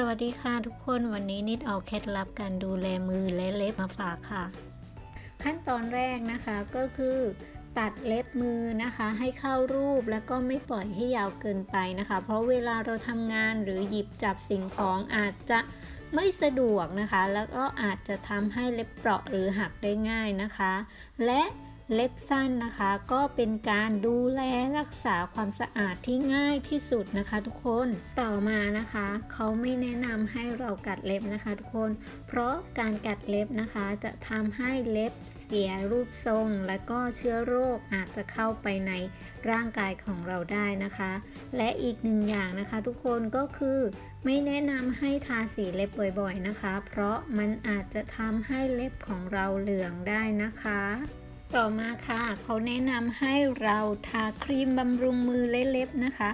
สวัสดีค่ะทุกคนวันนี้นิดเอาเคล็ดลับการดูแลมือและเล็บมาฝากค่ะ ขั้นตอนแรกนะคะก็คือ ตัดเล็บมือนะคะ ให้เข้ารูปแล้วก็ไม่ปล่อยให้ยาวเกินไปนะคะ เพราะเวลาเราทำงานหรือหยิบจับสิ่งของอาจจะไม่สะดวกนะคะ แล้วก็อาจจะทำให้เล็บเปราะหรือหักได้ง่ายนะคะ และ เล็บสั้นนะคะ ก็เป็นการดูแลรักษาความสะอาดที่ง่ายที่สุดนะคะ ทุกคนต่อมานะคะ เขาไม่แนะนำให้เรากัดเล็บนะคะ ทุกคน เพราะการกัดเล็บนะคะ จะทำให้เล็บเสียรูปทรง และก็เชื้อโรคอาจจะเข้าไปในร่างกายของเราได้นะคะ และอีกหนึ่งอย่างนะคะ ทุกคนก็คือไม่แนะนำให้ทาสีเล็บบ่อยๆนะคะ เพราะมันอาจจะทำให้เล็บของเราเหลืองได้นะคะ ต่อมาค่ะเขาแนะนำให้เราทาครีมบำรุงมือและเล็บนะคะ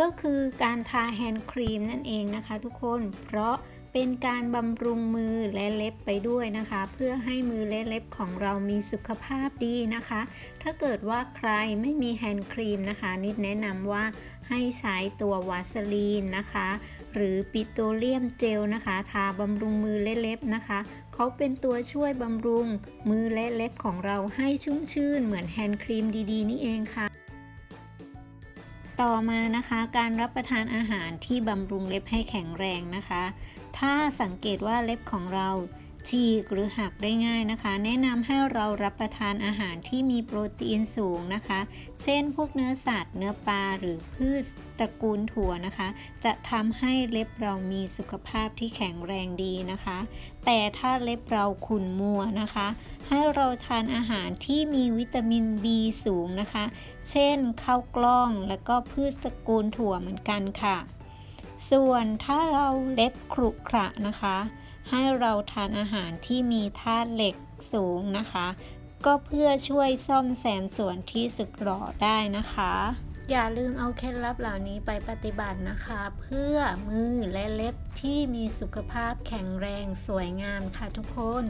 ก็คือการทาแฮนด์ครีมนั่นเองนะคะ ทุกคนเพราะเป็นการบำรุงมือและเล็บไปด้วยนะคะ เพื่อให้มือและเล็บของเรามีสุขภาพดีนะคะ ถ้าเกิดว่าใครไม่มีแฮนด์ครีมนะคะ นิดแนะนำว่าให้ใช้ตัววาสลีนนะคะ หรือปิโตรเลียมเจลนะคะ ทาบำรุงมือและเล็บนะคะ เขาเป็นตัวช่วยบำรุงมือและเล็บของเราให้ชุ่มชื่นเหมือนแฮนด์ครีมดีๆ นี่เองค่ะต่อมานะคะการรับประทานอาหารที่บำรุงเล็บให้แข็งแรงนะคะ ถ้าสังเกตว่าเล็บของเรา ฉีกหรือหักได้ง่ายนะคะ แนะนำให้เรารับประทานอาหารที่มีโปรตีนสูงนะคะ เช่นพวกเนื้อสัตว์ เนื้อปลาหรือพืชตระกูลถั่วนะคะ จะทำให้เล็บเรามีสุขภาพที่แข็งแรงดีนะคะ แต่ถ้าเล็บเราขุ่นมัวนะคะ ให้เราทานอาหารที่มีวิตามิน B สูงนะคะ เช่นข้าวกล้องและก็พืชสกุลถั่วเหมือนกันค่ะ ส่วนถ้าเราเล็บขรุขระนะคะ ให้เราทานอาหารที่มีธาตุเหล็กสูงนะคะ ก็เพื่อช่วยซ่อมแซมส่วนที่สึกหรอได้นะคะ อย่าลืมเอาเคล็ดลับเหล่านี้ไปปฏิบัตินะคะ เพื่อมือและเล็บที่มีสุขภาพแข็งแรงสวยงามค่ะทุกคน